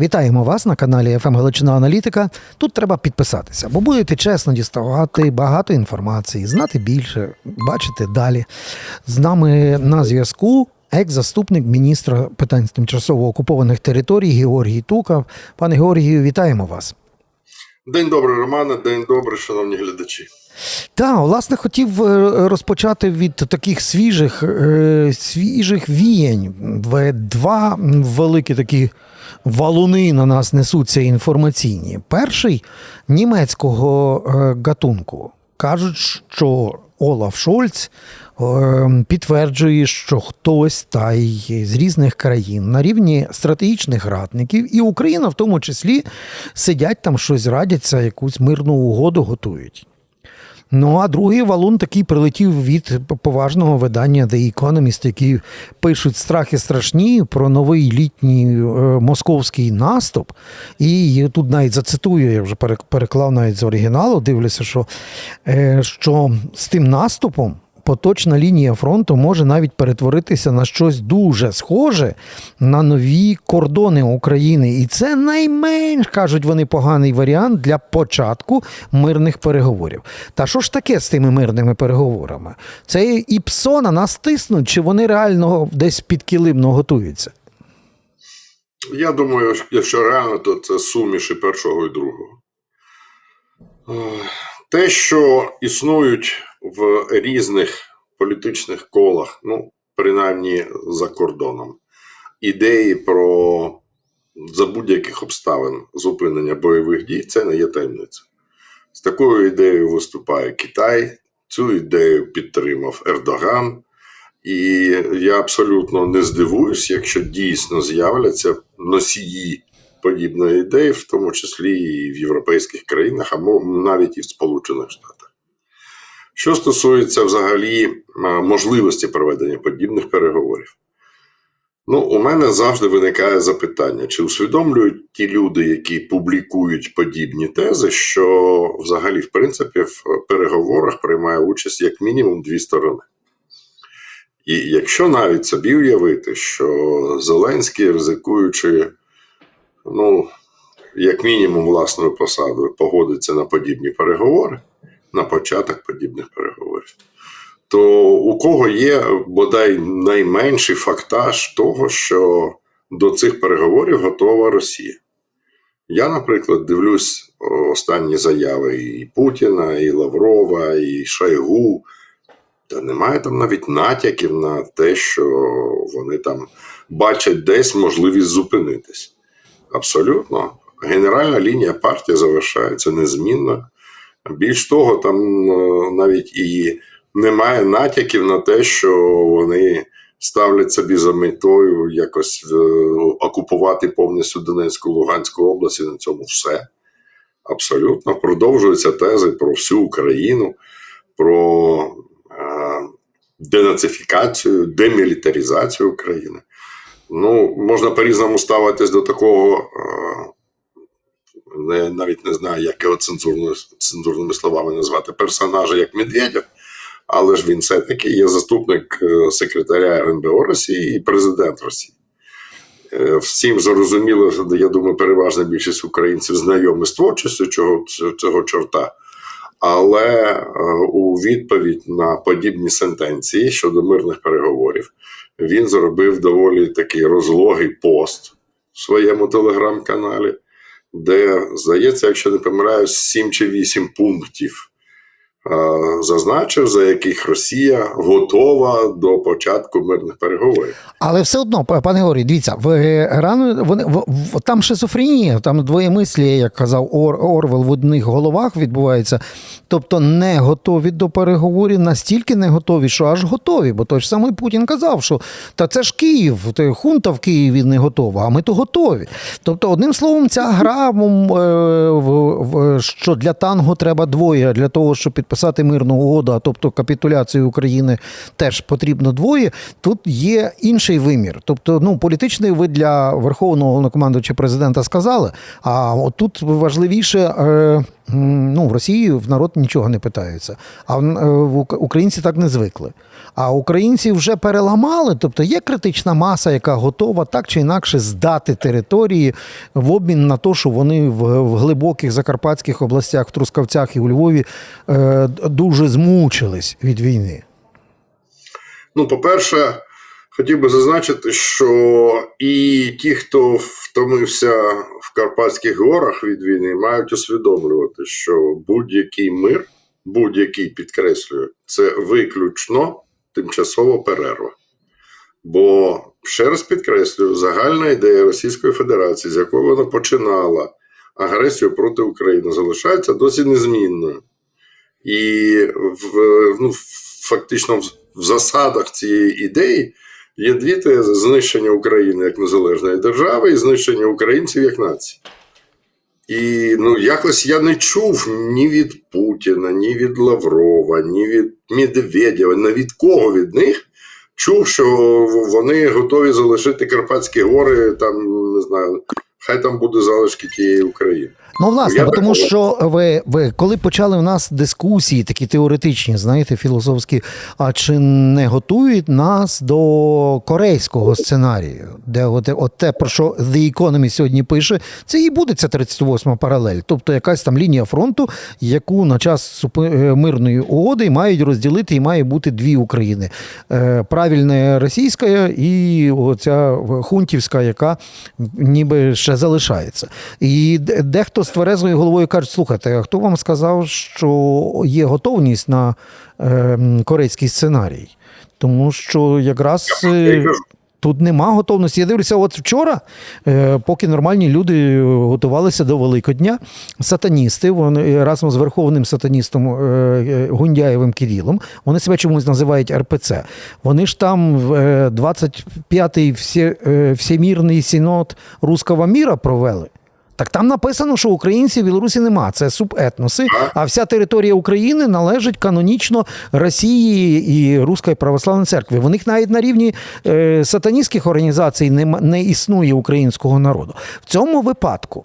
Вітаємо вас на каналі «ФМ Галичина Аналітика. Тут треба підписатися, бо будете чесно діставати багато інформації, знати більше, бачити далі. З нами на зв'язку екс-заступник міністра питань тимчасово окупованих територій Георгій Тука. Пане Георгію, вітаємо вас. День добрий, Романе, день добрий, шановні глядачі. Та, власне, хотів е, розпочати від таких свіжих, е, свіжих віянь. В- Два великі такі валуни на нас несуться інформаційні. Перший німецького е, гатунку. Кажуть, що Олаф Шольц е, підтверджує, що хтось та й з різних країн на рівні стратегічних радників, і Україна в тому числі сидять там щось радяться, якусь мирну угоду готують. Ну а другий валун такий прилетів від поважного видання The Economist, які пишуть страхи страшні про новий літній е, московський наступ. І тут навіть зацитую, я вже переклав навіть з оригіналу, дивлюся, що, е, що з тим наступом. Поточна лінія фронту може навіть перетворитися на щось дуже схоже на нові кордони України. І це найменш, кажуть вони, поганий варіант для початку мирних переговорів. Та що ж таке з тими мирними переговорами? Це і ПСО на нас тиснуть, чи вони реально десь під килимно готуються? Я думаю, якщо реально, то це суміші першого і другого. Те, що існують в різних політичних колах, ну, принаймні за кордоном, ідеї про за будь-яких обставин зупинення бойових дій, це не є таємниця. З такою ідеєю виступає Китай, цю ідею підтримав Ердоган. І я абсолютно не здивуюсь, якщо дійсно з'являться носії подібної ідеї, в тому числі і в європейських країнах, або навіть і в Сполучених Штатах. Що стосується взагалі можливості проведення подібних переговорів, ну, у мене завжди виникає запитання: чи усвідомлюють ті люди, які публікують подібні тези, що взагалі, в принципі, в переговорах приймає участь як мінімум дві сторони. І якщо навіть собі уявити, що Зеленський, ризикуючи, ну, як мінімум, власною посадою, погодиться на подібні переговори, на початок подібних переговорів, то у кого є бодай найменший фактаж того, що до цих переговорів готова Росія? Я, наприклад, дивлюсь останні заяви і Путіна, і Лаврова, і Шойгу. Та немає там навіть натяків на те, що вони там бачать десь можливість зупинитись. Абсолютно. Генеральна лінія партії залишається незмінною. Більш того, там е, навіть і немає натяків на те, що вони ставлять собі за метою якось е, окупувати повністю Донецьку Луганську область і на цьому все. Абсолютно. Продовжуються тези про всю Україну, про е, денацифікацію, демілітаризацію України. Ну, можна по-різному ставитись до такого, е, не, навіть не знаю, як його цензурними, цензурними словами назвати, персонажа як Медведєв, але ж він все-таки є заступник е, секретаря РНБО Росії і президент Росії. Е, Всім зрозуміло, я думаю, переважна більшість українців знайомі з творчістю цього, цього чорта. Але е, у відповідь на подібні сентенції щодо мирних переговорів він зробив доволі такий розлогий пост в своєму телеграм-каналі, де, здається, якщо не помиляюсь, 7 чи 8 пунктів зазначив, за яких Росія готова до початку мирних переговорів. Але все одно, пане Георгій, дивіться, в рано вони в, там шизофренія, там двоємислі, як казав Ор, Орвел, в одних головах відбувається. Тобто не готові до переговорів, настільки не готові, що аж готові. Бо той ж самий Путін казав, що та це ж Київ, хунта в Києві не готова, а ми то готові. Тобто, одним словом, ця гра, е, що для танго треба двоє, для того, щоб підписати мирну угоду, а тобто капітуляцію України теж потрібно двоє. Тут є інший вимір. Тобто, ну, політичний ви для верховного головнокомандуюча президента сказали. А от тут важливіше е, Ну, в Росії в народ нічого не питаються. А в, е, українці так не звикли. А українці вже переламали, тобто є критична маса, яка готова так чи інакше здати території в обмін на те, що вони в, в глибоких закарпатських областях, в Трускавцях і у Львові е, дуже змучились від війни. Ну, по-перше, хотів би зазначити, що і ті, хто втомився в Карпатських горах від війни, мають усвідомлювати, що будь-який мир, будь-який підкреслюю, це виключно тимчасова перерва. Бо, ще раз підкреслюю, загальна ідея Російської Федерації, з якої вона починала агресію проти України, залишається досі незмінною. І в, ну, фактично в, засадах цієї ідеї є дві тези: знищення України як незалежної держави і знищення українців як нації. І ну, якось я не чув ні від Путіна, ні від Лаврова, ні від Медведєва, ні від кого від них чув, що вони готові залишити Карпатські гори, там не знаю, хай там буде залишки тієї України. Ну, власне, Я тому такого- що ви, ви коли почали у нас дискусії, такі теоретичні, знаєте, філософські, а чи не готують нас до корейського сценарію, де от, от те, про що The Economist сьогодні пише, це і буде ця 38 паралель, тобто якась там лінія фронту, яку на час е, мирної угоди мають розділити, і має бути дві України: Е, правильна російська і оця хунтівська, яка ніби ще залишається. І дехто з тверезою головою каже: слухайте, а хто вам сказав, що є готовність на е, корейський сценарій? Тому що якраз. Е. Тут нема готовності. Я дивлюся, от вчора, е, поки нормальні люди готувалися до Великодня, сатаністи, вони разом з верховним сатаністом е, е, Гундяєвим Кирилом, вони себе чомусь називають РПЦ. Вони ж там в, е, 25-й е, всемірний синод руського міра провели. Так там написано, що українців в Білорусі нема. Це субетноси, а вся територія України належить канонічно Росії і Руської православної церкви. В них навіть на рівні е, сатаністських організацій не, не існує українського народу. В цьому випадку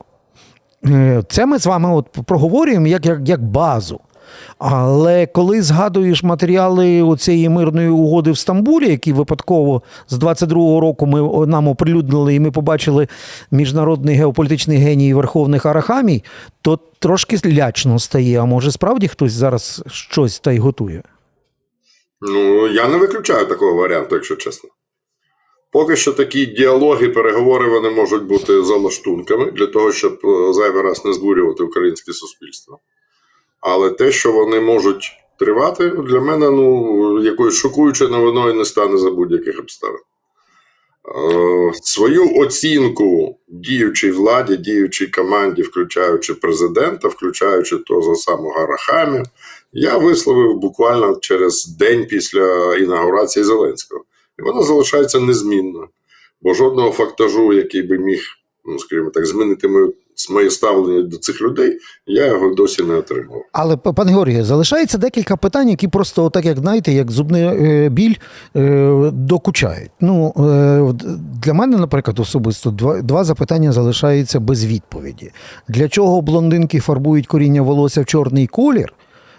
е, це ми з вами от проговорюємо як, як, як базу. Але коли згадуєш матеріали цієї мирної угоди в Стамбулі, які випадково з 22-го року ми нам оприлюднили, і ми побачили міжнародний геополітичний геній верховних арахамій, то трошки лячно стає. А може справді хтось зараз щось та й готує? Ну, я не виключаю такого варіанту, якщо чесно. Поки що такі діалоги, переговори вони можуть бути за лаштунками для того, щоб е, зайвий раз не збурювати українське суспільство. Але те, що вони можуть тривати, для мене ну, якоюсь шокуючою новиною не стане за будь-яких обставин. Е, Свою оцінку діючій владі, діючій команді, включаючи президента, включаючи того самого Арахамі, я висловив буквально через день після інаугурації Зеленського. І вона залишається незмінною. Бо жодного фактажу, який би міг, ну скажімо так, змінити моє, моє ставлення до цих людей, я його досі не отримав. Але, пане Георгію, залишається декілька питань, які просто, так як знаєте, як зубний е, біль е, докучають. Ну, е, для мене, наприклад, особисто два, два запитання залишаються без відповіді. Для чого блондинки фарбують коріння волосся в чорний колір?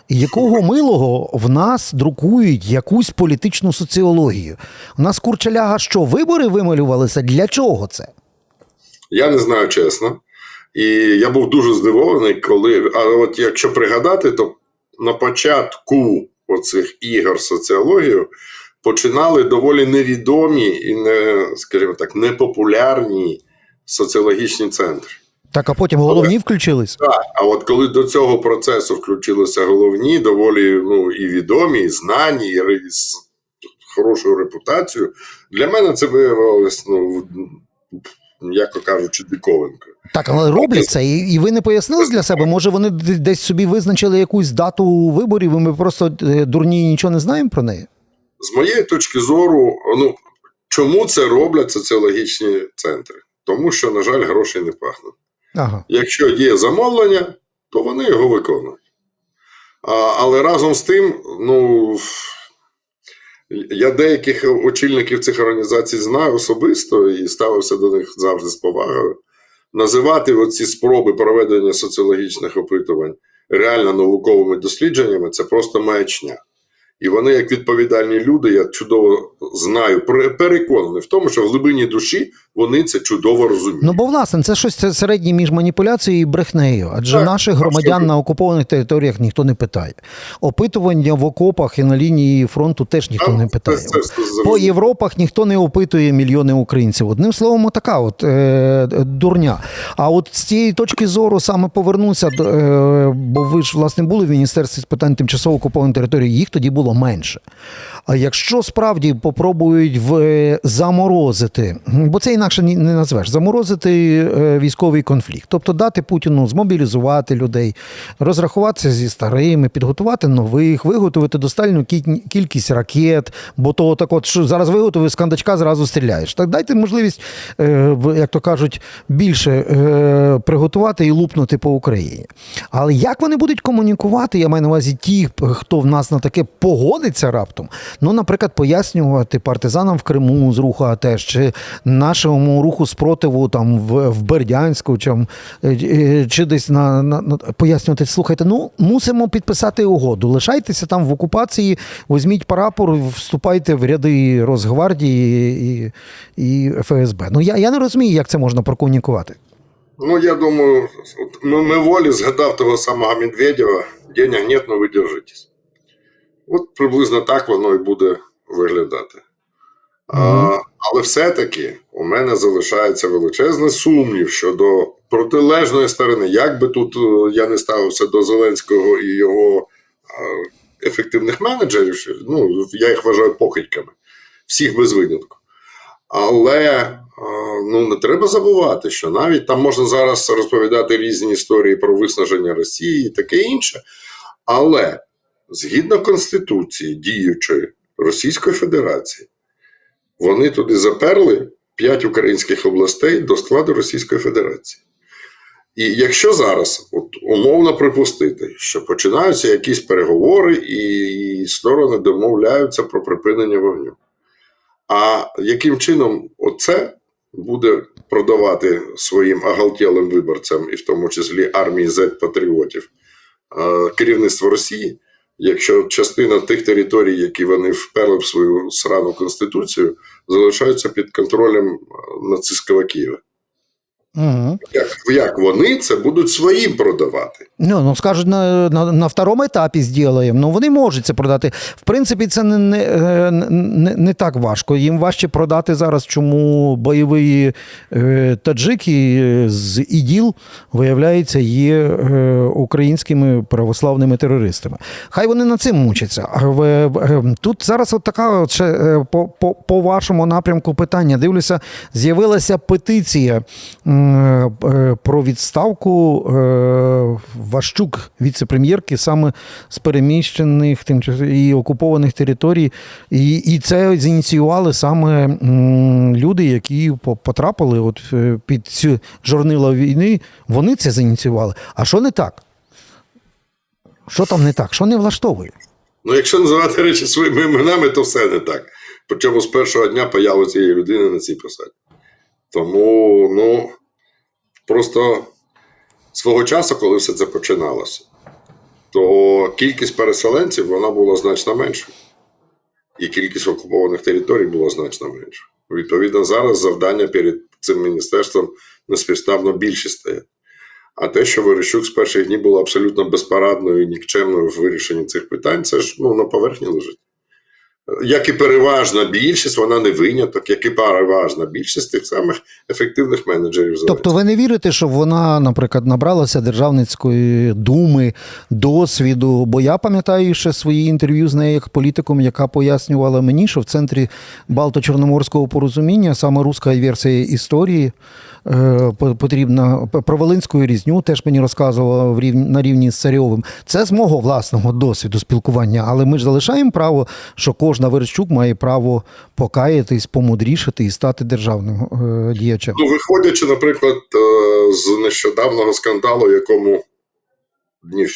Якого милого в нас друкують якусь політичну соціологію? У нас курчаляга що, вибори вималювалися? Для чого це? Я не знаю чесно. І я був дуже здивований, коли. А от якщо пригадати, то на початку оцих ігор соціологію починали доволі невідомі і не, скажімо так, непопулярні соціологічні центри. Так, а потім головні включились. Так, а от коли до цього процесу включилися головні, доволі ну, і відомі, і знані, і з хорошою репутацією, для мене це виявилось, ну, м'яко кажучи, диковинкою. Так, але роблять це, і, і ви не пояснили для себе? Може, вони десь собі визначили якусь дату виборів, і ми просто е, дурні і нічого не знаємо про неї? З моєї точки зору, ну чому це роблять соціологічні центри? Тому що, на жаль, грошей не пахнуть. Ага. Якщо є замовлення, то вони його виконують. А, але разом з тим, ну я деяких очільників цих організацій знаю особисто і ставився до них завжди з повагою. Називати оці спроби проведення соціологічних опитувань реально науковими дослідженнями, це просто маячня. І вони, як відповідальні люди, я чудово знаю, переконані в тому, що в глибині душі вони це чудово розуміють. Ну, бо власне, це щось це середнє між маніпуляцією і брехнею. Адже Так, наших громадян абсолютно. на окупованих територіях ніхто не питає. Опитування в окопах і на лінії фронту теж ніхто не питає. Це- це- це- По Європах ніхто не опитує мільйони українців. Одним словом, така от е, дурня. А от з цієї точки зору саме повернуся до е, бо ви ж власне були в міністерстві з питань тимчасово окупованої території, їх тоді було менше. А якщо справді попробують в, е, заморозити, бо це інакше не назвеш, заморозити е, військовий конфлікт, тобто дати Путіну змобілізувати людей, розрахуватися зі старими, підготувати нових, виготовити достатню кі- кількість ракет, бо то так, от що зараз виготовив з кандачка, зразу стріляєш. Так дайте можливість, е, як то кажуть, більше приготувати і лупнути по Україні. Але як вони будуть комунікувати? Я маю на увазі ті, хто в нас на таке погодиться раптом. Ну, наприклад, пояснювати партизанам в Криму з руху АТЕШ, чи нашому руху спротиву там в, в Бердянську, чи, е, е, чи десь на, на, на пояснювати, слухайте, ну мусимо підписати угоду. Лишайтеся там в окупації, візьміть прапор, вступайте в ряди Росгвардії і, і ФСБ. Ну я, я не розумію, як це можна прокомунікувати. Ну, я думаю, от ми- мимоволі згадав того самого Медведєва, денег нет, но ви держитесь. От приблизно так воно і буде виглядати. А, але все-таки у мене залишається величезний сумнів щодо протилежної сторони. Як би тут е, я не ставився до Зеленського і його а, ефективних менеджерів, ну, я їх вважаю покидьками, всіх без винятку. Але е, ну, не треба забувати, що навіть там можна зараз розповідати різні історії про виснаження Росії і таке інше. Але згідно Конституції діючої Російської Федерації, вони туди заперли п'ять українських областей до складу Російської Федерації. І якщо зараз от, умовно припустити, що починаються якісь переговори, і, сторони домовляються про припинення вогню. А яким чином оце буде продавати своїм оголтілим виборцям, і в тому числі армії Z-патріотів, е, керівництво Росії, якщо частина тих територій, які вони вперли в свою срану конституцію, залишаються під контролем нацистського Києва? Угу. Як, як вони це будуть своїм продавати? Ну, ну скажуть, на, на, на второму етапі зробимо. Ну, вони можуть це продати. В принципі, це не, не, е, не, не так важко. Їм важче продати зараз, чому бойові е, таджики е, з ІДІЛ, виявляється, є е, українськими православними терористами. Хай вони над цим мучаться. А в- в- Тут зараз от така от ще, е, по, по, по вашому напрямку питання. Дивлюся, з'явилася петиція е, про відставку е, Ващук, віце-прем'єрки, саме з переміщених і окупованих територій. І, і це зініціювали саме люди, які потрапили от е, під цю жорнила війни. Вони це зініціювали. А що не так? Що там не так? Що не влаштовує? Ну, якщо називати речі своїми іменами, то все не так. Причому з першого дня появи цієї людини на цій посаді. Тому, ну, просто свого часу, коли все це починалося, то кількість переселенців вона була значно меншою. І кількість окупованих територій була значно меншою. Відповідно, зараз завдання перед цим міністерством неспівставно більші стоять. А те, що Верещук з перших днів була абсолютно безпарадною і нікчемною в вирішенні цих питань, це ж ну, на поверхні лежить. Як і переважна більшість, вона не виняток, як і переважна більшість тих самих ефективних менеджерів. Тобто ви не вірите, що вона, наприклад, набралася державницької думи, досвіду? Бо я пам'ятаю ще свої інтерв'ю з нею як політиком, яка пояснювала мені, що в центрі Балто-Чорноморського порозуміння саме руська версія історії е, потрібна про Волинську різню, теж мені розказувала в рівні, на рівні з Царьовим. Це з мого власного досвіду спілкування, але ми ж залишаємо право, що кожна Верещук має право покаятись, помудрішати і стати державним е, діячем. Ну, виходячи, наприклад, е, з нещодавнього скандалу, якому днів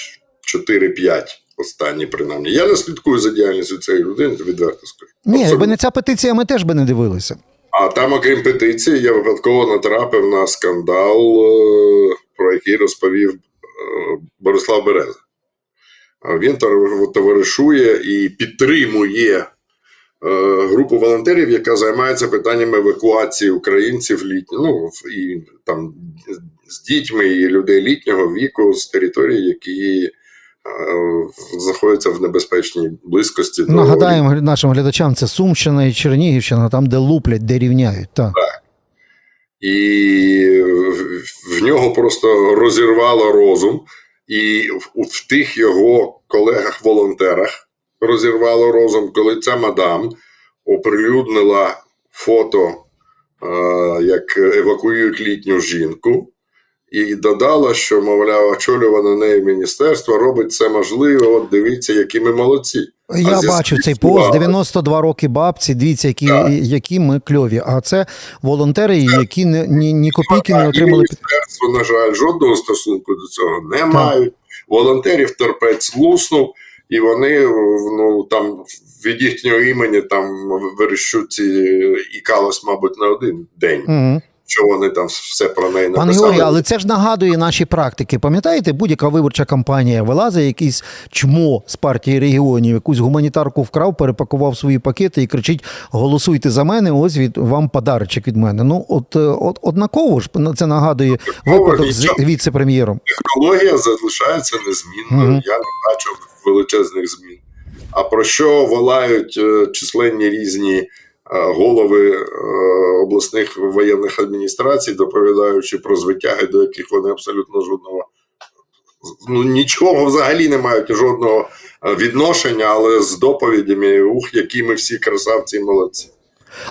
4-5 останні, принаймні. Я не слідкую за діяльністю цієї людини, відверто скажу. Ні, якби не ця петиція, ми теж би не дивилися. А там, окрім петиції, я випадково натрапив на скандал, е, про який розповів Борислав Береза. Він товаришує і підтримує е, групу волонтерів, яка займається питаннями евакуації українців літні, ну і там з дітьми і людей літнього віку з території, які е, знаходяться в небезпечній близькості до Нагадаємо нашим глядачам, це Сумщина і Чернігівщина, там, де луплять, де рівняють. Так. і в- в нього просто розірвало розум, і в, в тих його колегах-волонтерах розірвало розум, коли ця мадам оприлюднила фото, е, як евакуюють літню жінку, і додала, що, мовляв, очолюване нею міністерство робить це можливе. От дивіться, які ми молодці. Я бачив цей пост, мало. 92 роки бабці, дивіться, які, Так. які ми кльові. А це волонтери, які не, ні, ні копійки не отримали. міністерство, на жаль, жодного стосунку до цього не мають. Волонтерів терпець луснув, і вони ну там від їхнього імені там верещуться і калось, мабуть, на один день. Мгм. Що вони там все про неї Пане написали. Георгію, але це ж нагадує наші практики. Пам'ятаєте, будь-яка виборча кампанія вилазить, якийсь чмо з партії регіонів, якусь гуманітарку вкрав, перепакував свої пакети і кричить: голосуйте за мене, ось від вам подарочок від мене. Ну, от, е, от однаково ж це нагадує випадок з віце-прем'єром. Технологія залишається незмінною. Мгм. Я не бачу величезних змін. А про що волають е, численні різні голови е, обласних воєнних адміністрацій, доповідаючи про звитяги, до яких вони абсолютно жодного ну, нічого взагалі не мають жодного е, відношення, але з доповідями, ух, які ми всі красавці і молодці.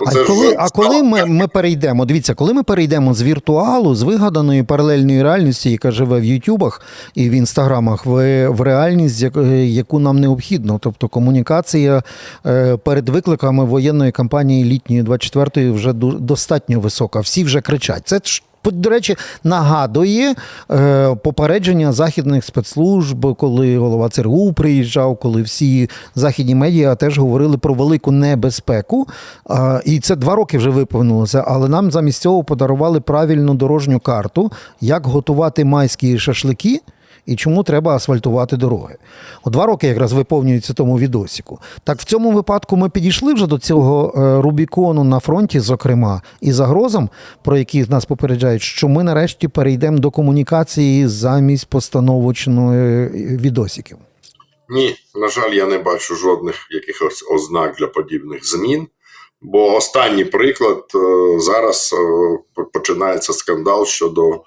А коли, а коли ми, ми перейдемо, дивіться, коли ми перейдемо з віртуалу, з вигаданої паралельної реальності, яка живе в Ютубах і в інстаграмах, в, в реальність, яку нам необхідно, тобто комунікація е, перед викликами воєнної кампанії літньої 24-ї вже достатньо висока. Всі вже кричать. Це до речі, нагадує е, попередження західних спецслужб, коли голова ЦРУ приїжджав, коли всі західні медіа теж говорили про велику небезпеку. Е, і це два роки вже виповнилося. Але нам замість цього подарували правильну дорожню карту, як готувати майські шашлики. І чому треба асфальтувати дороги? О два роки якраз виповнюється тому відосіку. Так в цьому випадку ми підійшли вже до цього е, Рубікону на фронті, зокрема, і загрозам, про які нас попереджають, що ми нарешті перейдемо до комунікації замість постановочної відосиків. Ні, на жаль, я не бачу жодних якихось ознак для подібних змін. Бо останній приклад е, зараз е, починається скандал щодо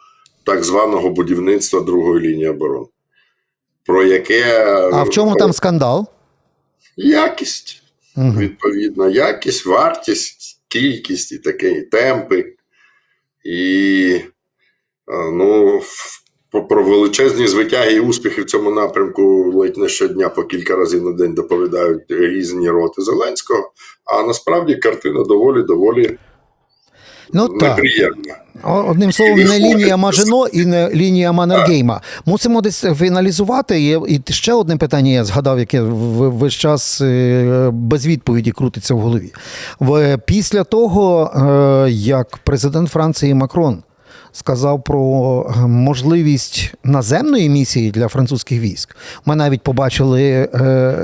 так званого будівництва другої лінії оборони. Про яке А в чому там скандал? якість, Мгм. відповідно, якість, вартість, кількість і таке, і темпи. І е, ну, про- про величезні звитяги і успіхи в цьому напрямку ледь не щодня по кілька разів на день доповідають різні роти Зеленського. А насправді картина доволі доволі Ну так. неприємна. Одним словом, не лінія Мажино і не лінія Маннергейма. Мусимо десь фіналізувати. І, ще одне питання я згадав, яке весь час е, без відповіді крутиться в голові. Після того, е, як президент Франції Макрон сказав про е, можливість наземної місії для французьких військ. Ми навіть побачили е,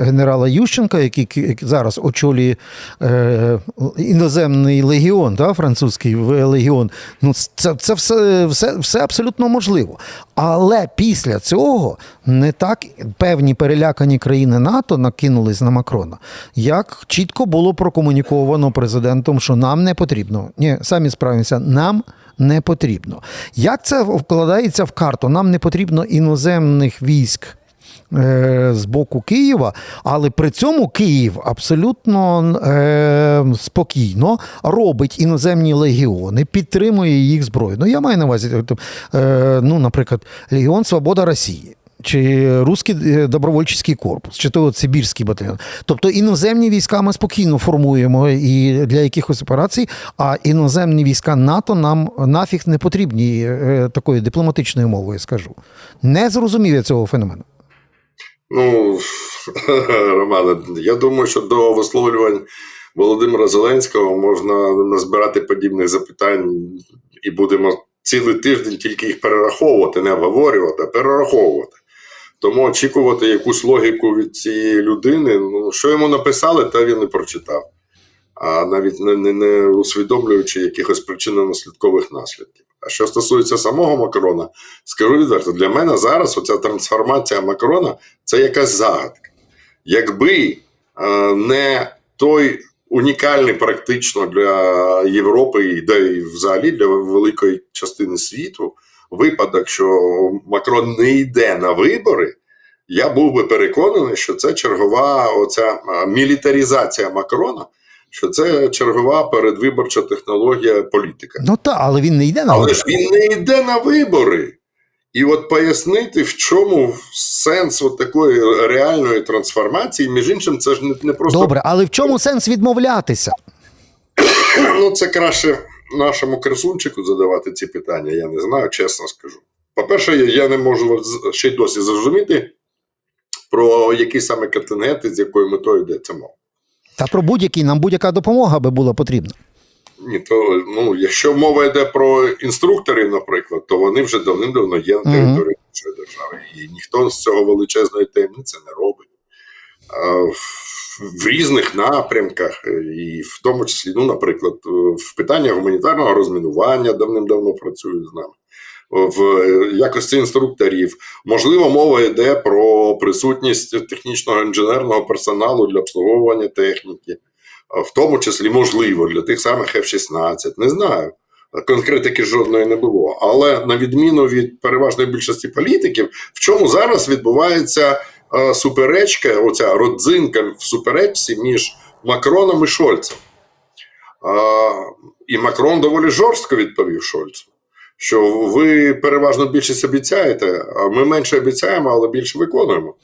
генерала Ющенка, який зараз очолює е, іноземний легіон, да, французький легіон. Ну, це, це все, все, все абсолютно можливо. Але після цього не так певні перелякані країни НАТО накинулись на Макрона, як чітко було прокомуніковано президентом, що нам не потрібно. Ні, самі справимося, нам не потрібно. Як це вкладається в карту? Нам не потрібно іноземних військ. е, З боку Києва, але при цьому Київ абсолютно е, спокійно робить іноземні легіони, підтримує їх зброю. Ну, я маю на увазі, е, ну, наприклад, Легіон Свобода Росії. Чи Руський е, добровольчий корпус, чи то Сибірський батальйон. Тобто іноземні війська ми спокійно формуємо і для якихось операцій, а іноземні війська НАТО нам нафіг не потрібні е, такою дипломатичною мовою, скажу. Не зрозумів я цього феномену. Ну, Романе, я думаю, що до висловлювань Володимира Зеленського можна назбирати подібних запитань, і будемо цілий тиждень тільки їх перераховувати, не обговорювати, а перераховувати. Тому очікувати якусь логіку від цієї людини, ну що йому написали, та він не прочитав. А навіть не, не, не усвідомлюючи якихось причинно-наслідкових наслідків. А що стосується самого Макрона, скажу відверто, для мене зараз оця трансформація Макрона це якась загадка. Якби е, не той унікальний практично для Європи і і взагалі для великої частини світу випадок, що Макрон не йде на вибори, я був би переконаний, що це чергова оця мілітарізація Макрона, що це чергова передвиборча технологія політика. Ну так, але він не йде на Але вибори. ж він не йде на вибори. І от пояснити, в чому сенс от такої реальної трансформації, між іншим, це ж не, не просто Добре, але в чому сенс відмовлятися? ну, це краще нашому красунчику задавати ці питання, я не знаю, чесно скажу. По-перше, я, не можу ще й досі зрозуміти, про які саме контингенти, з якою метою йдеться мова. Та про будь-який нам будь-яка допомога би була потрібна. Ні, то ну, якщо мова йде про інструкторів, наприклад, то вони вже давним-давно є на території нашої держави, і ніхто з цього величезної таємниці не робить. А, в- різних напрямках, е, і в тому числі, ну, наприклад, е, в питаннях гуманітарного розмінування давним-давно працюють з нами. В е, якості інструкторів. Можливо, мова йде про присутність технічного інженерного персоналу для обслуговування техніки в тому числі можливо для тих самих F-16, не знаю. Конкретики жодної не було. Але на відміну від переважної більшості політиків, в чому зараз відбувається суперечка, оця родзинка в суперечці між Макроном і Шольцем. І Макрон доволі жорстко відповів Шольцу, що ви переважно більшість обіцяєте, а ми менше обіцяємо, але більше виконуємо.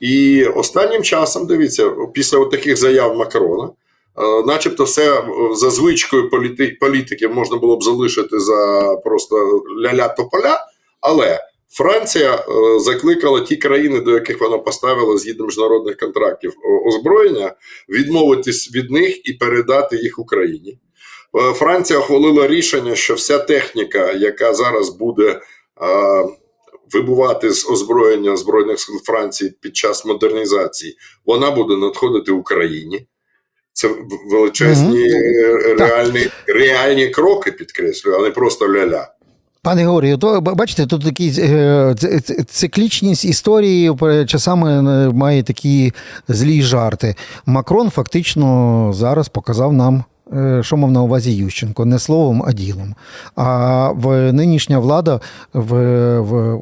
І останнім часом, дивіться, після таких заяв Макрона, е, начебто все е, за звичкою політи- політиків можна було б залишити за просто ля-ля тополя, але Франція е, закликала ті країни, до яких вона поставила згідно міжнародних контрактів озброєння, відмовитись від них і передати їх Україні. Е, Франція ухвалила рішення, що вся техніка, яка зараз буде е, вибувати з озброєння Збройних сил Франції під час модернізації, вона буде надходити Україні. Це величезні е, Так. реальні, реальні кроки, підкреслюю, а не просто ля-ля. Пане Георгію, то бачите, тут такі е, циклічність історії часами е, має такі злі жарти. Макрон фактично зараз показав нам. Е, Що мав на увазі Ющенко, не словом, а ділом. А в нинішня влада в, в,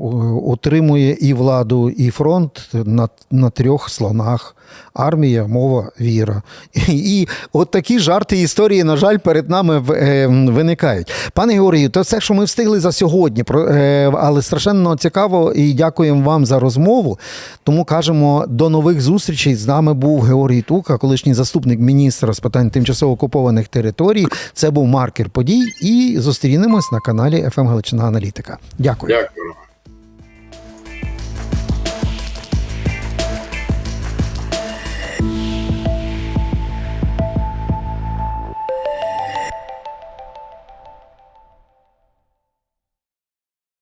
утримує і владу, і фронт на, на трьох слонах: армія, мова, віра. І, і от такі жарти історії, на жаль, перед нами в- е, виникають. Пане Георгію, то все, що ми встигли за сьогодні, е, але страшенно цікаво і дякуємо вам за розмову. Тому кажемо до нових зустрічей. З нами був Георгій Тука, колишній заступник міністра з питань тимчасово окупованих територій. Це був маркер подій. І зустрінемось на каналі «ФМ Галичина Аналітика. Дякую. Дякую.